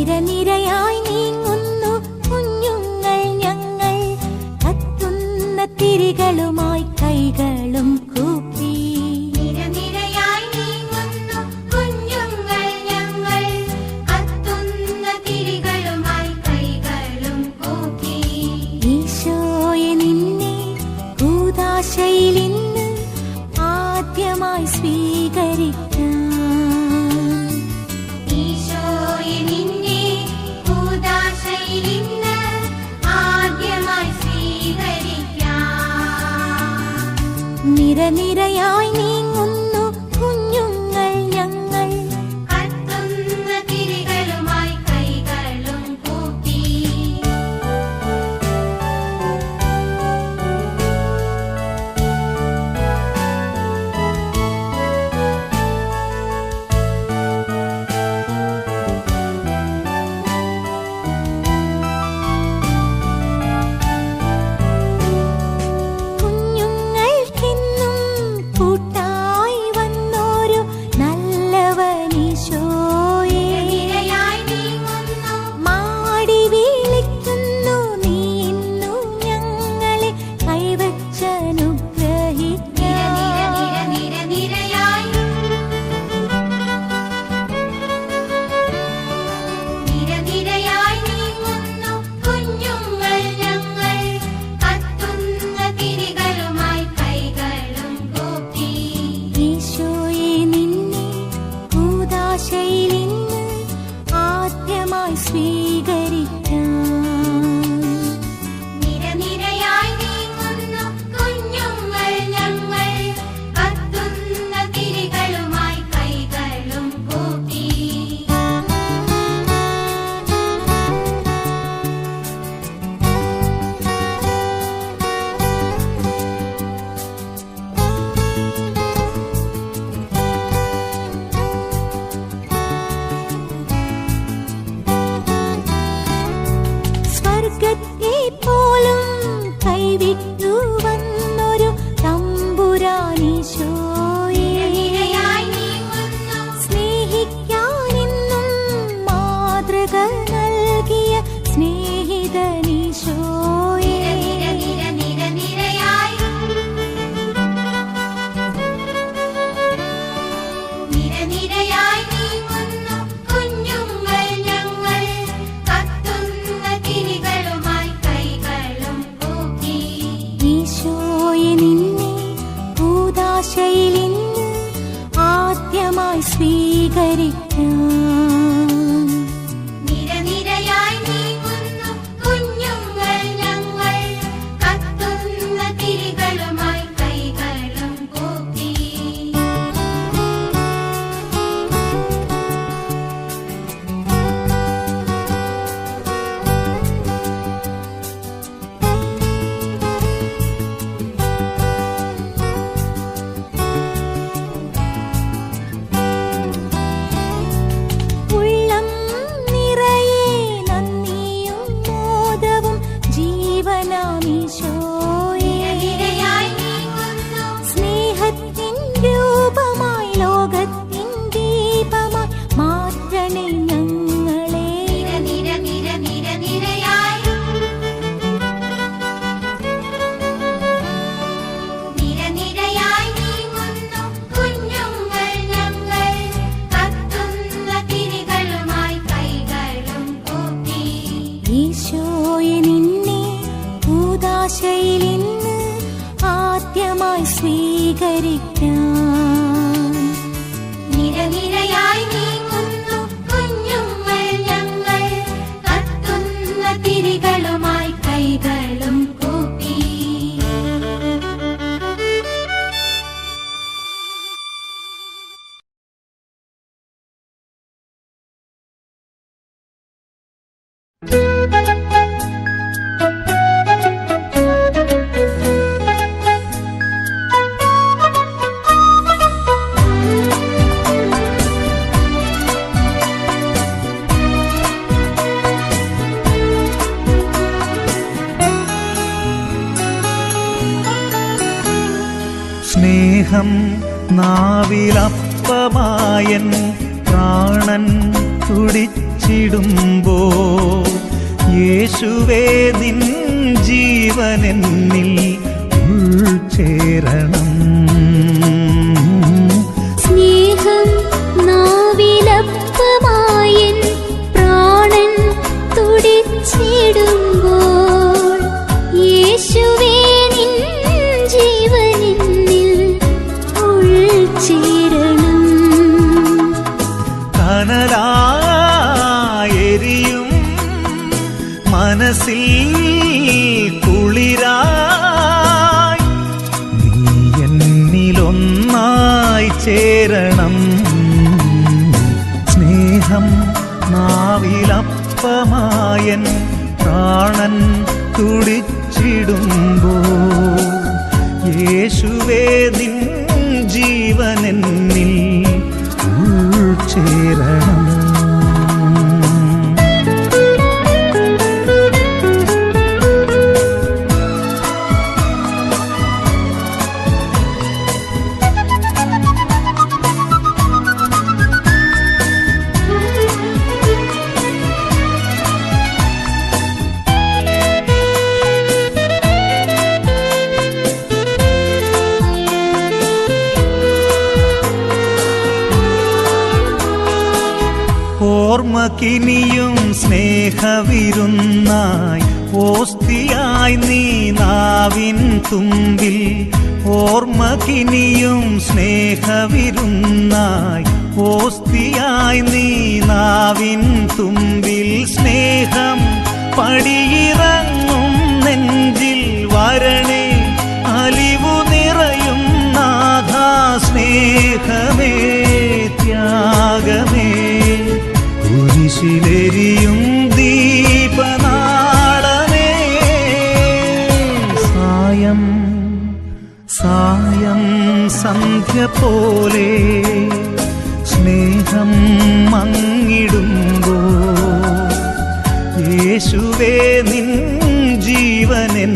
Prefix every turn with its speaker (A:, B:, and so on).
A: നിരനിരയായി നീങ്ങുന്നു കുഞ്ഞുങ്ങൾ ഞങ്ങൾ കത്തുന്ന തിരികളുമായി. நிறையாய் நீ ആശയിലിന്ന് ആദ്യമായി സ്വീകരിക്കാം.
B: ആശയിലിന്ന് ആദ്യമായി സ്വീകരിക്കാം.
C: സ്നേഹം നാവിലപ്പമായൻ പ്രാണൻ തുടിച്ചിടുമ്പോ യേശുവേദിൻ ജീവനെന്നിൽ ഉൾച്ചേരണം മനസ്സിൽ കുളിരായി. നീ എന്നിലൊന്നായി ചേരണം. സ്നേഹം നാവിലപ്പമായൻ പ്രാണൻ തുടിച്ചിടുമ്പോ. യേശുവേ നിൻ ജീവനെന്നിൽ ഉൾച്ചേരണം ഓർമ്മക്കിനിയും സ്നേഹവിരുന്നായി ഓസ്തിയായി നീ നാവിൻ തുമ്പിൽ ഓർമ്മക്കിനിയും സ്നേഹവിരുന്നായി ഓസ്തിയായി നീ നാവിൻ തുമ്പിൽ സ്നേഹം പടിയിറങ്ങും നെഞ്ചിൽ വരണേ അലിവു നിറയും നാഥാ സ്നേഹമേ. മനസ്സിലെരിയും ദീപനാടനേ സായം സായം സന്ധ്യ പോലെ സ്നേഹം മങ്ങിടുമ്പോ. യേശുവേ നിൻ ജീവനെൻ